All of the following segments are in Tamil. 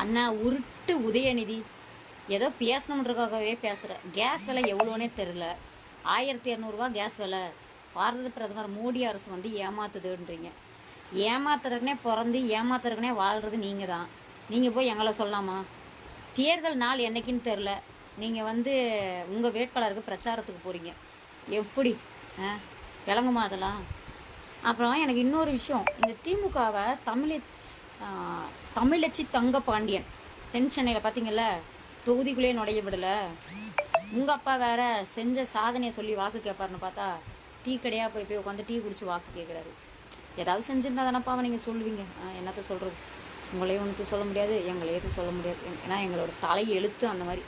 அண்ணா உருட்டு உதயநிதி. ஏதோ பேசணுன்றதுக்காகவே பேசுகிற கேஸ் விலை எவ்வளோனே தெரில ஆயிரத்தி இரநூறுவா கேஸ் விலை. பாரத பிரதமர் மோடி அரசு வந்து ஏமாத்துதுன்றீங்க. ஏமாத்துறதுக்குனே பிறந்து ஏமாத்துறதுக்குனே வாழ்கிறது நீங்கள் தான் நீங்கள் போய் எங்களை சொல்லலாமா தேர்தல் நாள் என்னைக்குன்னு தெரில நீங்கள் வந்து உங்கள் வேட்பாளருக்கு பிரச்சாரத்துக்கு போகிறீங்க எப்படி? ஆ? விளங்குமா அதெல்லாம்? அப்புறம் எனக்கு இன்னொரு விஷயம். இந்த திமுகவை தமிழ் தமிழச்சி தங்க பாண்டியன் தென் சென்னையில் பார்த்தீங்கல்ல தொகுதிக்குள்ளே நுழைய விடலை. உங்கள் அப்பா வேற செஞ்ச சாதனையை சொல்லி வாக்கு கேட்பாருன்னு பார்த்தா டீ கடையாக போய் போய் உட்காந்து டீ குடிச்சு வாக்கு கேட்குறாரு ஏதாவது செஞ்சிருந்தா தானப்பாவை நீங்கள் சொல்லுவீங்க? என்னத்தை என்னத்த சொல்கிறது உங்களையும் ஒன்று சொல்ல முடியாது எங்களை எதுவும் சொல்ல முடியாது. ஏன்னா எங்களோட தலை எழுத்து அந்த மாதிரி.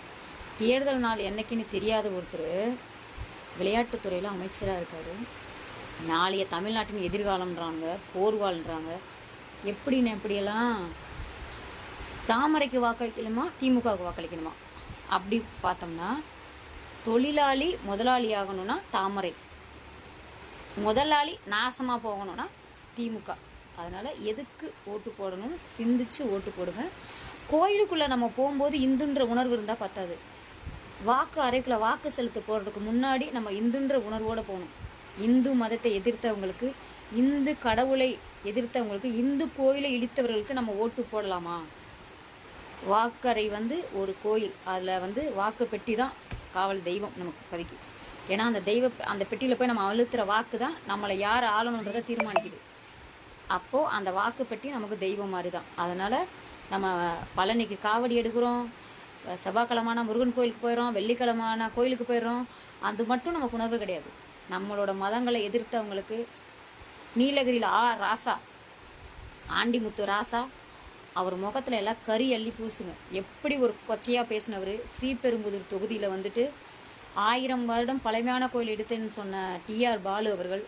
தேர்தல் நாள் என்னைக்குன்னு தெரியாத ஒருத்தர் விளையாட்டுத்துறையில் அமைச்சராக இருக்கார். நாளைய தமிழ்நாட்டின் எதிர்காலம்ன்றாங்க போர்வாள்ன்றாங்க எப்படின்னு எப்படியெல்லாம் தாமரைக்கு வாக்களிக்கணுமா திமுகவுக்கு வாக்களிக்கணுமா? அப்படி பார்த்தோம்னா தொழிலாளி முதலாளி ஆகணும்னா தாமரை. முதலாளி நாசமாக போகணும்னா திமுக. அதனால் எதுக்கு ஓட்டு போடணும் சிந்திச்சு ஓட்டு போடுங்க. கோயிலுக்குள்ளே நம்ம போகும்போது இந்துன்ற உணர்வு இருந்தால் பத்தாது. வாக்கு அறைக்குள்ளே வாக்கு செலுத்த போகிறதுக்கு முன்னாடி நம்ம இந்துன்ற உணர்வோடு போகணும். இந்து மதத்தை எதிர்த்தவங்களுக்கு இந்து கடவுளை எதிர்த்தவங்களுக்கு இந்து கோயிலை இடித்தவர்களுக்கு நம்ம ஓட்டு போடலாமா? வாக்கறை வந்து ஒரு கோயில். அதில் வந்து வாக்கு பெட்டி தான் காவல் தெய்வம் நமக்கு பதிக்கு. ஏன்னா அந்த தெய்வ அந்த பெட்டியில் போய் நம்ம அழுத்துற வாக்கு தான் நம்மளை யார் ஆளணுன்றதை தீர்மானிக்குது. அப்போது அந்த வாக்கு பெட்டி நமக்கு தெய்வம் மாதிரி தான் அதனால் நம்ம பழனிக்கு காவடி எடுக்கிறோம் செவ்வாய்க்கிழமான முருகன் கோயிலுக்கு போயிடுறோம் வெள்ளிக்கிழமான கோயிலுக்கு போயிடுறோம் அது மட்டும் நமக்கு உணர்வு கிடையாது. நம்மளோட மதங்களை எதிர்த்தவங்களுக்கு நீலகிரியில் ஆ ராசா. ஆண்டிமுத்து ராசா அவர் முகத்துல எல்லாம் கறி அள்ளி பூசுங்க. எப்படி ஒரு கொச்சையாக பேசினவர். ஸ்ரீபெரும்புதூர் தொகுதியில் வந்துட்டு ஆயிரம் வருடம் பழமையான கோயில் எடுத்தேன்னு சொன்ன டிஆர் பாலு அவர்கள்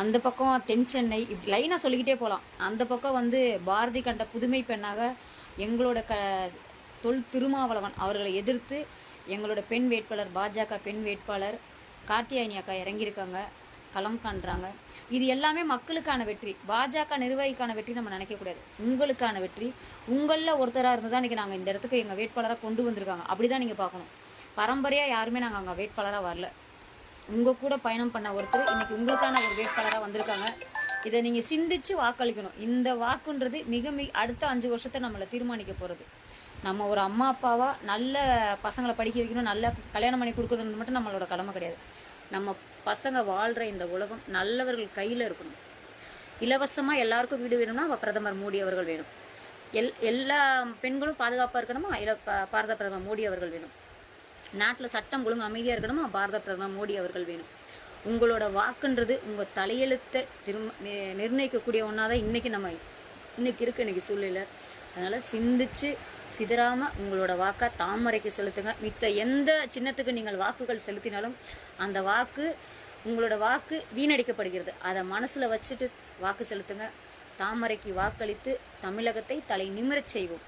அந்த பக்கம் தென் சென்னை இப்படி லைனாக சொல்லிக்கிட்டே போகலாம் அந்த பக்கம் வந்து பாரதி கண்ட புதுமை பெண்ணாக எங்களோட க தொல் திருமாவளவன் அவர்களை எதிர்த்து எங்களோட பெண் வேட்பாளர் பாஜக பெண் வேட்பாளர் கார்த்தியாயினி அக்கா இறங்கியிருக்காங்க. களம் காண்றாங்க. இது எல்லாமே மக்களுக்கான வெற்றி. பாஜக நிர்வாகிக்கான வெற்றி நம்ம நினைக்கக்கூடாது உங்களுக்கான வெற்றி. உங்களில் ஒருத்தராக இருந்து தான் இன்றைக்கி நாங்கள் இந்த இடத்துக்கு எங்கள் வேட்பாளராக கொண்டு வந்திருக்காங்க. அப்படி தான் நீங்கள் பார்க்கணும். பரம்பரையாக யாருமே நாங்கள் அங்கே வேட்பாளராக வரல. உங்கள் கூட பயணம் பண்ண ஒருத்தர் இன்றைக்கி உங்களுக்கான ஒரு வேட்பாளராக வந்திருக்காங்க. இதை நீங்கள் சிந்திச்சு வாக்களிக்கணும். இந்த வாக்குன்றது மிக மிக அடுத்த அஞ்சு வருஷத்தை நம்மளை தீர்மானிக்க போகிறது நம்ம ஒரு அம்மா அப்பாவாக நல்ல பசங்களை படிக்க வைக்கணும் நல்ல கல்யாணம் பண்ணி கொடுக்கறது மட்டும் நம்மளோட கடமை கிடையாது. நம்ம பசங்க வாழ்கிற இந்த உலகம் நல்லவர்கள் கையில் இருக்கணும். இலவசமாக எல்லாருக்கும் வீடு வேணும்னா பிரதமர் மோடி அவர்கள் வேணும். எல் எல்லா பெண்களும் பாதுகாப்பாக இருக்கணுமா? இல்லை ப- பாரத பிரதமர் மோடி அவர்கள் வேணும். நாட்டில் சட்டம் ஒழுங்கு அமைதியாக இருக்கணுமா? பாரத பிரதமர் மோடி அவர்கள் வேணும். உங்களோட வாக்குன்றது உங்கள் தலையெழுத்தை திரும்ப நி- நிர்ணயிக்கக்கூடிய ஒன்றா தான் இன்றைக்கி நம்ம இன்னைக்கு இருக்குது இன்னைக்கு சூழ்நிலை. அதனால் சிந்திச்சு சிதறாம உங்களோட வாக்கை தாமரைக்கு செலுத்துங்க. மித்த எந்த சின்னத்துக்கு நீங்கள் வாக்குகள் செலுத்தினாலும் அந்த வாக்கு உங்களோட வாக்கு வீணடிக்கப்படுகிறது. அதை மனசில் வச்சுட்டு வாக்கு செலுத்துங்க. தாமரைக்கு வாக்களித்து தமிழகத்தை தலை நிமிரச் செய்வோம்.